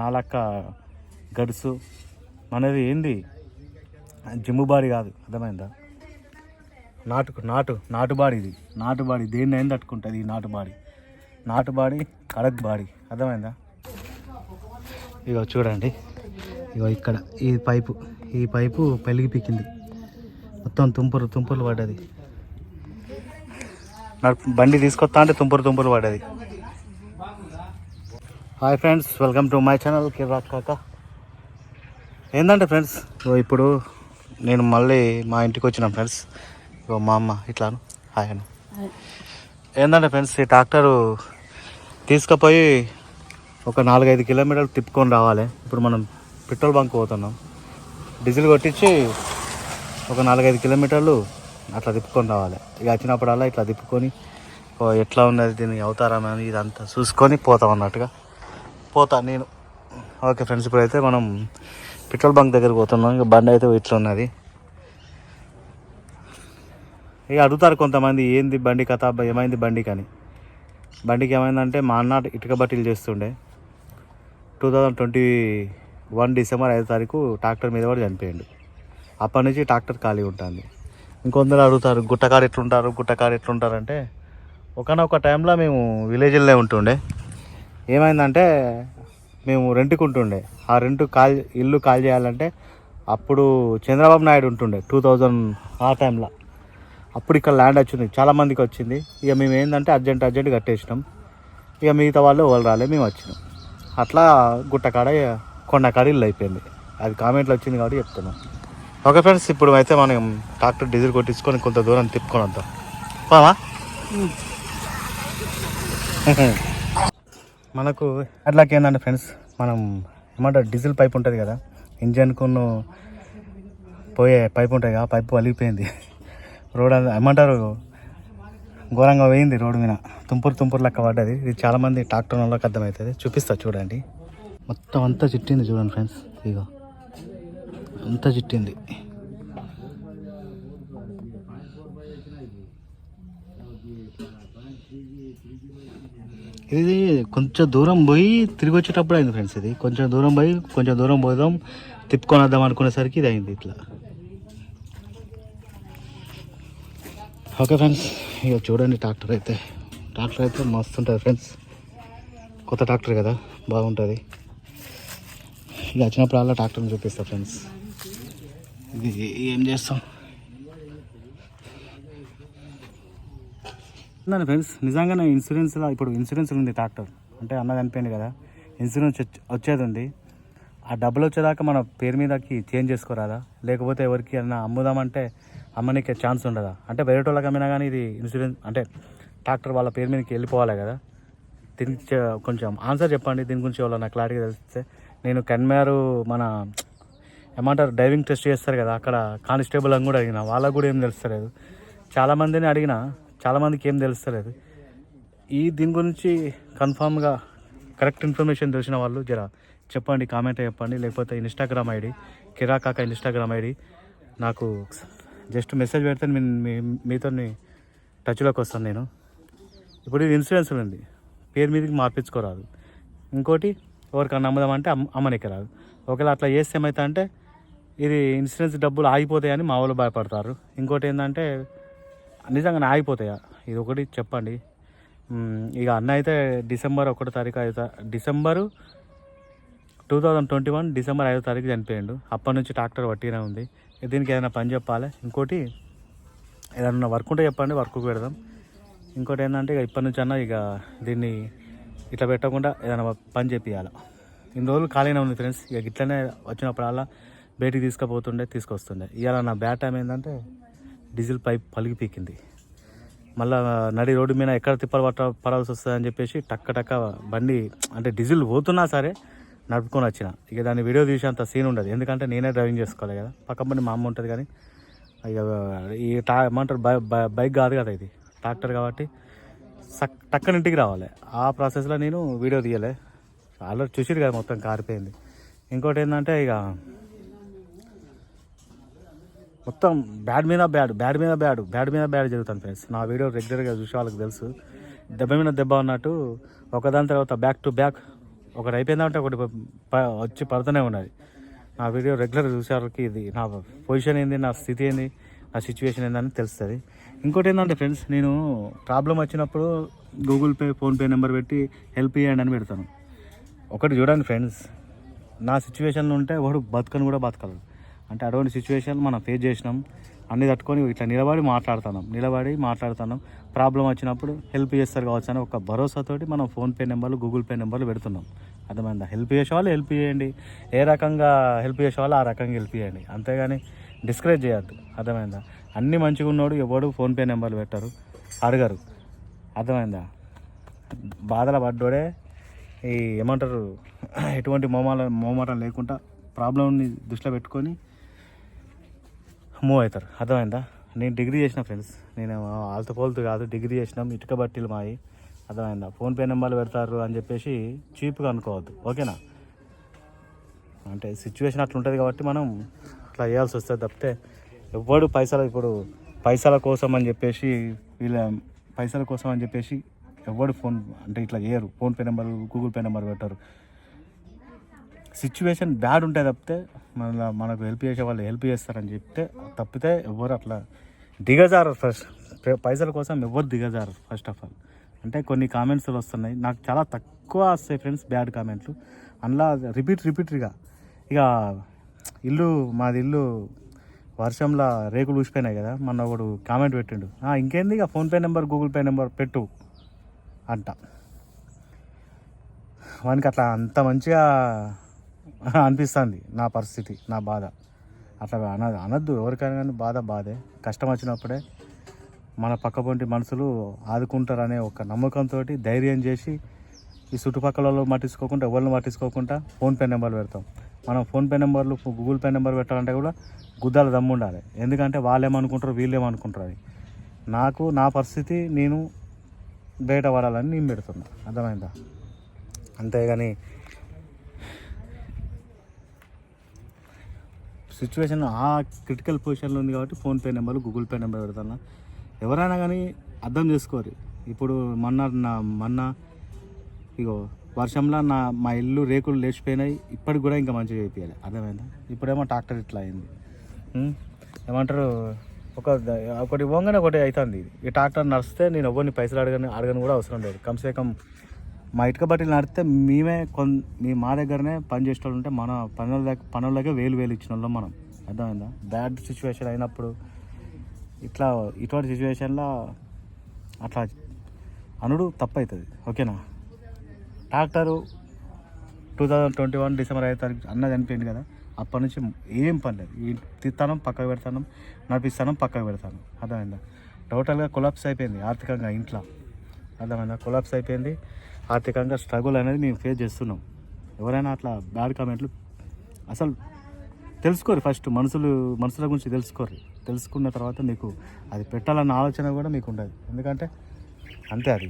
నాలక్క గడుసు మనది ఏంది? జిమ్ముబారి కాదు. అర్థమైందా? నాటు నాటు నాటు బాడీ ఇది. నాటు బాడీ దేన్ని ఏం తట్టుకుంటుంది ఈ నాటు బాడీ నాటు బాడీ కడక్ బాడి అర్థమైందా? ఇగో చూడండి. ఇగో ఇక్కడ ఈ పైపు ఈ పైపు పెలిగి పీకింది. మొత్తం తుంపురు తుంపురు పడ్డది. బండి తీసుకొస్తా అంటే తుంపురు తుంపురు పడ్డది. Hi friends welcome to my channel Kirak Kaka. ఏంటంటే ఫ్రెండ్స్ ఇప్పుడు నేను మళ్ళీ మా ఇంటికి వచ్చిన ఫ్రెండ్స్. ఇగో మా అమ్మ ఇట్లాను. హాయ్ అని. ఏంటంటే ఫ్రెండ్స్ ఈ ట్రాక్టరు తీసుకుపోయి ఒక నాలుగైదు కిలోమీటర్లు తిప్పుకొని రావాలి. ఇప్పుడు మనం పెట్రోల్ బంక్ పోతున్నాం. డీజిల్ కొట్టించి ఒక నాలుగైదు కిలోమీటర్లు అట్లా తిప్పుకొని రావాలి. ఇక వచ్చినప్పుడల్లా ఇట్లా తిప్పుకొని ఎట్లా ఉన్నది దీని అవతారం అని ఇదంతా చూసుకొని పోతాం అన్నట్టుగా. పోతా నేను. ఓకే ఫ్రెండ్స్ ఇప్పుడైతే మనం పెట్రోల్ బంక్ దగ్గరికి పోతున్నాం. ఇక బండి అయితే ఇట్లా ఉన్నది ఇక అడుగుతారు కొంతమంది ఏంది బండి కథ? ఏమైంది బండికి? అని. బండికి ఏమైందంటే మా అన్న ఇటుక బట్టీలు చేస్తుండే. Two thousand twenty one December ఐదో తారీఖు ట్రాక్టర్ మీద కూడా చనిపోయాడు. అప్పటి నుంచి ట్రాక్టర్ ఖాళీ ఉంటుంది. ఇంకొందరు అడుగుతారు గుట్టకారు ఎట్లుంటారు? గుట్టకారు ఎట్లుంటారు? అంటే ఒకనొక టైంలో మేము విలేజ్లోనే ఉంటుండే. ఏమైందంటే మేము రెంట్కి ఉంటుండే ఆ రెంట్ కాల్ ఇల్లు కాల్ చేయాలంటే అప్పుడు చంద్రబాబు నాయుడు ఉంటుండే టూ థౌజండ్ ఆ టైంలో. అప్పుడు ఇక్కడ ల్యాండ్ వచ్చింది చాలా మందికి వచ్చింది. ఇక మేము ఏంటంటే అర్జెంట్ అర్జెంట్ కట్టేసినాం. ఇక మిగతా వాళ్ళు ఎవరు రాలే మేము వచ్చినాం. అట్లా గుట్టకాడ కొండకాడ ఇల్లు అయిపోయింది. అది కామెంట్లో వచ్చింది కాబట్టి చెప్తున్నాం. ఓకే ఫ్రెండ్స్ ఇప్పుడు అయితే మనం ట్రాక్టర్ డీజిల్ కొట్టించుకొని కొంత దూరం తిప్పుకొని వద్దాం. పోవా మనకు అట్లాకి ఏంటంటే ఫ్రెండ్స్ మనం ఏమంటారు డీజిల్ పైప్ ఉంటుంది కదా ఇంజన్కును పోయే పైప్ ఉంటుంది కదా ఆ పైపు వలిగిపోయింది రోడ్ అంతా ఏమంటారు ఘోరంగా పోయింది రోడ్డు మీద. తుంపురు తుంపురు లెక్క పడ్డది. ఇది చాలామంది ట్రాక్టర్ వాళ్ళకి అర్థమవుతుంది. చూపిస్తా చూడండి. మొత్తం అంతా చిట్టింది చూడండి ఫ్రెండ్స్ ఇగో. అంతా చిట్టింది. ఇది కొంచెం దూరం పోయి తిరిగి వచ్చేటప్పుడు అయింది ఫ్రెండ్స్ ఇది. కొంచెం దూరం పోయి కొంచెం దూరం పోదాం తిప్పుకొని వద్దాం అనుకునేసరికి ఇది అయింది ఇట్లా. ఓకే ఫ్రెండ్స్ ఇక చూడండి ట్రాక్టర్ అయితే. ట్రాక్టర్ అయితే మస్తు ఉంటుంది ఫ్రెండ్స్ కొత్త ట్రాక్టర్ కదా బాగుంటుంది. ఇక వచ్చినప్పుడు అలా ట్రాక్టర్ని చూపిస్తా ఫ్రెండ్స్ ఇది ఏం చేస్తాం? ఉందండి ఫ్రెండ్స్. నిజంగానే ఇన్సూరెన్స్లో ఇప్పుడు ఇన్సూరెన్స్ ఉంది ట్రాక్టర్ అంటే అన్న చనిపోయింది కదా. ఇన్సూరెన్స్ వచ్చేది ఉంది. ఆ డబ్బులు వచ్చేదాకా మన పేరు మీదకి చేంజ్ చేసుకోరాదా? లేకపోతే ఎవరికి ఏదైనా అమ్ముదామంటే అమ్మనికి ఛాన్స్ ఉండదా? అంటే వేరే వాళ్ళకి అమ్మినా కానీ ఇది ఇన్సూరెన్స్ అంటే ట్రాక్టర్ వాళ్ళ పేరు మీదకి వెళ్ళిపోవాలి కదా. దీనికి కొంచెం ఆన్సర్ చెప్పండి. దీని గురించి ఎవరైనా క్లారిటీ తెలిస్తే. నేను కన్మేరు మన ఏమంటారు డ్రైవింగ్ టెస్ట్ చేస్తారు కదా. అక్కడ కానిస్టేబుల్ అని కూడా అడిగిన. వాళ్ళకు కూడా ఏం తెలుస్తలేదు. చాలామందిని అడిగిన చాలామందికి ఏం తెలుస్తలేదు. ఈ దీని గురించి కన్ఫామ్గా కరెక్ట్ ఇన్ఫర్మేషన్ తెలిసిన వాళ్ళు జర చెప్పండి కామెంట్ చెప్పండి. లేకపోతే Instagram ID Kirakaka Instagram ID. నాకు జస్ట్ మెసేజ్ పెడితే మీ- మీతో టచ్లోకి వస్తాను నేను. ఇప్పుడు ఇది ఇన్సూరెన్స్ ఉంది. పేరు మీదకి మార్పించుకోరాదు. ఇంకోటి ఎవరికన్నా అమ్ముదామంటే అమ్ అమ్మనికి రాదు. ఒకవేళ అట్లా చేస్తే ఏమవుతా అంటే ఇది ఇన్సూరెన్స్ డబ్బులు ఆగిపోతాయని మా వాళ్ళు భయపడతారు. ఇంకోటి ఏంటంటే నిజంగా ఆగిపోతాయా? ఇది ఒకటి చెప్పండి ఇక అన్న అయితే డిసెంబర్ ఒకటో తారీఖు ఐదో December two thousand twenty one December ఐదో తారీఖు చనిపోయిండు. అప్పటి నుంచి ట్రాక్టర్ పట్టినే ఉంది. దీనికి ఏదైనా పని చెప్పాలి? ఇంకోటి ఏదైనా వర్క్ ఉంటే చెప్పండి వర్క్కి పెడదాం. ఇంకోటి ఏంటంటే ఇక ఇప్పటి నుంచి అన్న ఇక దీన్ని ఇట్లా పెట్టకుండా ఏదైనా పని చేపియాలి ఇన్ని రోజులు ఖాళీనే ఉంది ఫ్రెండ్స్. ఇక ఇట్లనే వచ్చినప్పుడల్లా బయటికి తీసుకుపోతుండే తీసుకొస్తుండే. ఇవాళ నా బ్యాడ్ టైం ఏంటంటే డీజిల్ పైప్ పలిగి పీకింది. మళ్ళీ నడి రోడ్డు మీద ఎక్కడ తిప్పలు పట్ట పడాల్సి వస్తుంది అని చెప్పేసి టక్క టక్క బండి అంటే డీజిల్ పోతున్నా సరే నడుపుకొని వచ్చిన. ఇక దాన్ని వీడియో తీసేంత సీన్ ఉండదు. ఎందుకంటే నేనే డ్రైవింగ్ చేసుకోవాలి కదా. పక్క బండి మా అమ్మ ఉంటుంది కానీ ఇక ఈ టా ఏమంటారు? బై బై- బైక్ కాదు కదా ఇది. ట్రాక్టర్ కాబట్టి సక్ టక్కన ఇంటికి రావాలి. ఆ ప్రాసెస్లో నేను వీడియో తీయలే. ఆల్రెడీ చూసిరు కదా మొత్తం కారిపోయింది. ఇంకోటి ఏంటంటే ఇక మొత్తం బ్యాడ్ మీద బ్యాడ్ బ్యాడ్ మీద బ్యాడ్ బ్యాడ్ మీద బ్యాడ్ జరుగుతుంది ఫ్రెండ్స్. నా వీడియో రెగ్యులర్గా చూసే వాళ్ళకి తెలుసు. దెబ్బ మీద దెబ్బ ఉన్నట్టు ఒకదాని తర్వాత బ్యాక్ టు బ్యాక్ ఒకటి అయిపోయిందంటే ఒకటి ప- వచ్చి పడుతూనే ఉన్నది. నా వీడియో రెగ్యులర్ చూసేవారికి ఇది నా పొజిషన్ ఏంది నా స్థితి ఏంది నా సిచ్యువేషన్ ఏందని తెలుస్తుంది. ఇంకోటి ఏంటంటే ఫ్రెండ్స్ నేను ప్రాబ్లం వచ్చినప్పుడు గూగుల్ పే ఫోన్పే నెంబర్ పెట్టి హెల్ప్ చేయండి అని పెడతాను. ఒకటి చూడండి ఫ్రెండ్స్ నా సిచ్యువేషన్లో ఉంటే ఒకడు బతకను కూడా బతకలేదు. అంటే అటువంటి సిచ్యువేషన్ మనం ఫేస్ చేసినాం. అన్ని తట్టుకొని ఇట్లా నిలబడి మాట్లాడుతున్నాం. నిలబడి మాట్లాడుతున్నాం. ప్రాబ్లం వచ్చినప్పుడు హెల్ప్ చేస్తారు కావచ్చు అని ఒక భరోసాతోటి మనం ఫోన్పే నెంబర్లు గూగుల్ పే నెంబర్లు పెడుతున్నాం. అర్థమైందా? హెల్ప్ చేసే వాళ్ళు హెల్ప్ చేయండి. ఏ రకంగా హెల్ప్ చేసేవాళ్ళు ఆ రకంగా హెల్ప్ చేయండి. అంతేగాని డిస్కరేజ్ చేయొద్దు. అర్థమైందా? అన్ని మంచిగా ఉన్నాడు ఎవడు ఫోన్పే నెంబర్లు పెట్టరు. అడగరు. అర్థమైందా? బాధల పడ్డోడే ఈ ఏమంటారు? ఎటువంటి మోమాల మోమాటం లేకుండా ప్రాబ్లంని దృష్టిలో పెట్టుకొని మూవ్ అవుతారు. అర్థమైందా? నేను డిగ్రీ చేసిన ఫ్రెండ్స్. నేను ఆల్త పోల్తు కాదు డిగ్రీ చేసినాం ఇటుక బట్టీలు మాయి. అర్థమైందా? ఫోన్పే నెంబర్లు పెడతారు అని చెప్పేసి చీప్గా అనుకోవద్దు. ఓకేనా? అంటే సిచ్యువేషన్ అట్లా ఉంటుంది కాబట్టి మనం అట్లా చేయాల్సి వస్తుంది తప్పితే ఎవ్వడు పైసలు ఇప్పుడు పైసల కోసం అని చెప్పేసి వీళ్ళ పైసల కోసం అని చెప్పేసి ఎవ్వడు ఫోన్ అంటే ఇట్లా చేయరు. PhonePe number Google Pay number పెట్టారు. సిచ్యువేషన్ బ్యాడ్ ఉంటే తప్పితే మన మనకు హెల్ప్ చేసే వాళ్ళు హెల్ప్ చేస్తారని చెప్తే తప్పితే ఎవరు అట్లా దిగజారు ఫస్ట్ పైసల కోసం ఎవరు దిగజారు ఫస్ట్ ఆఫ్ ఆల్ అంటే కొన్ని కామెంట్స్లు వస్తున్నాయి. నాకు చాలా తక్కువ వస్తాయి ఫ్రెండ్స్ బ్యాడ్ కామెంట్లు అందులో రిపీట్ రిపీట్గా ఇక. ఇల్లు మాది ఇల్లు వర్షంలో రేకులు ఊసిపోయినాయి కదా. మొన్న ఒకడు కామెంట్ పెట్టిండు. ఇంకేంది ఇక PhonePe number Google Pay number పెట్టు అంట. వానికి అట్లా అంత మంచిగా అనిపిస్తుంది. నా పరిస్థితి నా బాధ. అట్లా అన అనద్దు. ఎవరికైనా కానీ బాధ బాధే. కష్టం వచ్చినప్పుడే మన పక్కపొంటి మనుషులు ఆదుకుంటారనే ఒక నమ్మకంతో ధైర్యం చేసి ఈ చుట్టుపక్కల వాళ్ళు పట్టించుకోకుండా ఎవరిని పట్టించుకోకుండా ఫోన్పే నెంబర్లు పెడతాం. మనం ఫోన్పే నెంబర్లు గూగుల్ పే నెంబర్ పెట్టాలంటే కూడా గుద్దాల దమ్ము ఉండాలి. ఎందుకంటే వాళ్ళు ఏమనుకుంటారు వీళ్ళు ఏమనుకుంటారు అని నాకు నా పరిస్థితి నేను బయట పడాలని నేను పెడుతున్నా. అర్థమైందా? అంతేగాని సిచ్యువేషన్ ఆ క్రిటికల్ పొజిషన్లో ఉంది కాబట్టి PhonePe number Google Pay number పెడతాను? ఎవరైనా కానీ అర్థం చేసుకోరు ఇప్పుడు మొన్న నా మొన్న ఇగో వర్షంలో నా మా ఇల్లు రేకులు లేచిపోయినాయి. ఇప్పటికి కూడా ఇంకా మంచిగా చేయాలి అర్థమైందా? ఇప్పుడేమో ట్రాక్టర్ ఇట్లా అయింది. ఏమంటారు? ఒక ఒకటి ఇవ్వగానే ఒకటి అవుతుంది. ఇది ఈ ట్రాక్టర్ నడిస్తే నేను ఎవరిని పైసలు అడగని అడగని కూడా అవసరం లేదు. కమ్సే కమ్ మా ఇటుక బట్టలు నడితే మేమే కొన్ మీ మా దగ్గరనే పని చేసేటోళ్ళు ఉంటే మన పనుల దగ్గర పనులకే వేలు వేలు ఇచ్చిన వాళ్ళం మనం. అర్థమైందా? బ్యాడ్ సిచ్యువేషన్ అయినప్పుడు ఇట్లా ఇటువంటి సిచ్యువేషన్లో అట్లా అనుడు తప్పు అవుతుంది ఓకేనా? Tractor two thousand twenty one December ఐదు తారీఖు అన్న చనిపోయింది కదా అప్పటి నుంచి ఏం పని లేదు. ఈ పక్కకు పెడతాను నడిపిస్తాను పక్కకు పెడతాను. అర్థమైందా? టోటల్గా కొలాప్స్ అయిపోయింది ఆర్థికంగా ఇంట్లో. అర్థమైందా? కొలాప్స్ అయిపోయింది. ఆర్థికంగా స్ట్రగుల్ అనేది మేము ఫేస్ చేస్తున్నాం. ఎవరైనా అట్లా బ్యాడ్ కామెంట్లు అసలు తెలుసుకోరు ఫస్ట్ మనుషులు మనుషుల గురించి తెలుసుకోరు. తెలుసుకున్న తర్వాత మీకు అది పెట్టాలన్న ఆలోచన కూడా మీకు ఉండదు. ఎందుకంటే అంతే అది.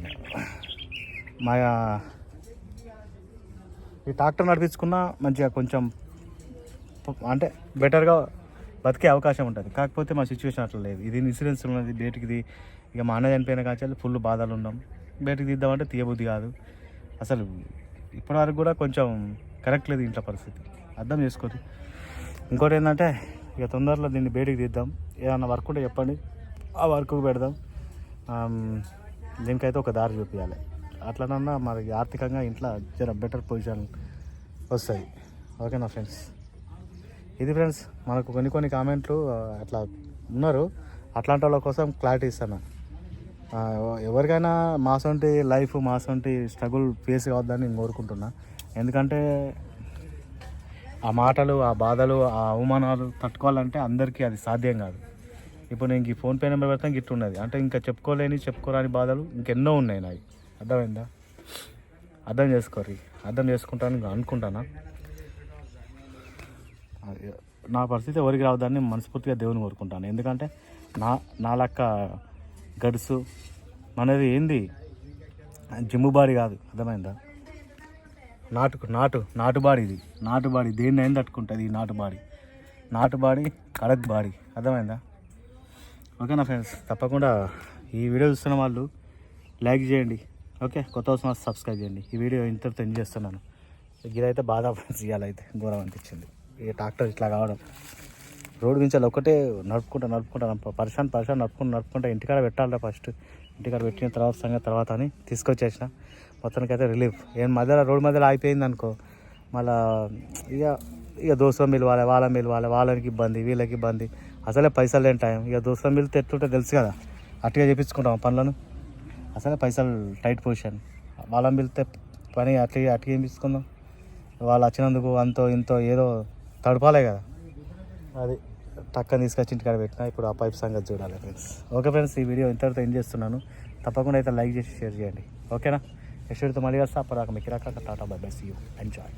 మా ఈ ట్రాక్టర్ నడిపించుకున్నా మంచిగా కొంచెం అంటే బెటర్గా బతికే అవకాశం ఉంటుంది. కాకపోతే మా సిచ్యువేషన్ అట్లా లేదు. ఇది ఇన్సూరెన్స్ ఉన్నది బయటికి ఇక మా అన్న చనిపోయిన కాచాలి ఫుల్ బాధలు ఉన్నాం. బయటకు తీద్దామంటే తీయబుద్ధి కాదు. అసలు ఇప్పటివరకు కూడా కొంచెం కరెక్ట్ లేదు ఇంట్లో పరిస్థితి. అర్థం చేసుకోరు ఇంకోటి ఏంటంటే ఇక తొందరలో దీన్ని బయటకు తీద్దాం. ఏదన్నా వర్క్ ఉంటే చెప్పండి. ఆ వర్క్ పెడదాం. దీనికైతే ఒక దారి చూపించాలి అట్లనన్నా మనకి ఆర్థికంగా ఇంట్లో జర బెటర్ పొజిషన్ వస్తుంది ఓకేనా ఫ్రెండ్స్ ఇది ఫ్రెండ్స్ మనకు కొన్ని కొన్ని కామెంట్లు అట్లా ఉన్నారు. అట్లాంటి వాళ్ళ కోసం క్లారిటీ ఇస్తాను. ఎవరికైనా మాసంటి లైఫ్ మాసంటి స్ట్రగుల్ ఫేస్ కావద్దని నేను కోరుకుంటున్నా. ఎందుకంటే ఆ మాటలు ఆ బాధలు ఆ అవమానాలు తట్టుకోవాలంటే అందరికీ అది సాధ్యం కాదు. ఇప్పుడు నేను ఈ ఫోన్పే నెంబర్ పెడతాను గిట్టు ఉన్నది. అంటే ఇంకా చెప్పుకోలేని చెప్పుకోరాని బాధలు ఇంకెన్నో ఉన్నాయి నావి అర్థమైందా? అర్థం చేసుకోరు అర్థం చేసుకుంటాను అనుకుంటానా? నా పరిస్థితి ఎవరికి రావద్దని మనస్ఫూర్తిగా దేవుని కోరుకుంటాను. ఎందుకంటే నా నా లెక్క గడుసు మనది ఏంది? జిమ్ము బాడీ కాదు. అర్థమైందా? నాటుకు నాటు నాటు బాడీ ఇది. నాటు బాడీ దేన్ని అయినా తట్టుకుంటుంది ఈ నాటు బాడీ నాటు బాడీ కడక్ బాడీ అర్థమైందా? ఓకేనా ఫ్రెండ్స్? తప్పకుండా ఈ వీడియో చూస్తున్న వాళ్ళు లైక్ చేయండి. ఓకే? కొత్త వస్తున్న సబ్స్క్రైబ్ చేయండి. ఈ వీడియో ఇంతటితో ఎంజాయ్ చేస్తున్నాను. ఇదైతే బాధ ఫ్రెండ్స్ ఇవాళైతే ఘోరం అనిపించింది. ఇక ట్రాక్టర్ ఇట్లా కావడం. రోడ్డు నుంచి ఒకటే నడుపుకుంటా నడుపుకుంటా పరిశాన్ పరిశాన్ నడుపుకుంటూ నడుపుకుంటా ఇంటికాడ పెట్టాలిరా ఫస్ట్ ఇంటికాడ పెట్టిన తర్వాత సంగతి తర్వాత అని తీసుకొచ్చేసిన. మొత్తానికి అయితే రిలీఫ్ ఏం మధ్యలో రోడ్డు మధ్యలో ఆగిపోయింది అనుకో మళ్ళా ఇక ఇక దోస్తులను పిలవాలి వాళ్ళని పిలవాలి వాళ్ళకి ఇబ్బంది వీళ్ళకి ఇబ్బంది. అసలే పైసలు లేని టైం ఇక దోస్తులను పిలితే ఎట్లుంటే తెలుసు కదా అట్టుగా చేపించుకుంటాం పనులను. అసలే పైసలు టైట్ పొజిషన్ వాళ్ళని పిలితే పని అట్లా అట్లా చేయించుకుందాం వాళ్ళు వచ్చినందుకు అంతో ఇంతో ఏదో తడపాలే కదా. అది. టక్కని తీసుకొచ్చి ఇంటికాడ పెట్టిన ఇప్పుడు ఆ పైప్ సంగతి చూడాలి ఫ్రెండ్స్ ఓకే ఫ్రెండ్స్ ఈ వీడియో ఇంతవరకు ఎండ్ చేస్తున్నాను. తప్పకుండా అయితే లైక్ చేసి షేర్ చేయండి. ఓకేనా? నెక్స్ట్ మళ్ళీ వస్తా అప్పుడు మీకు రాక tata bye bye see you. Enjoy.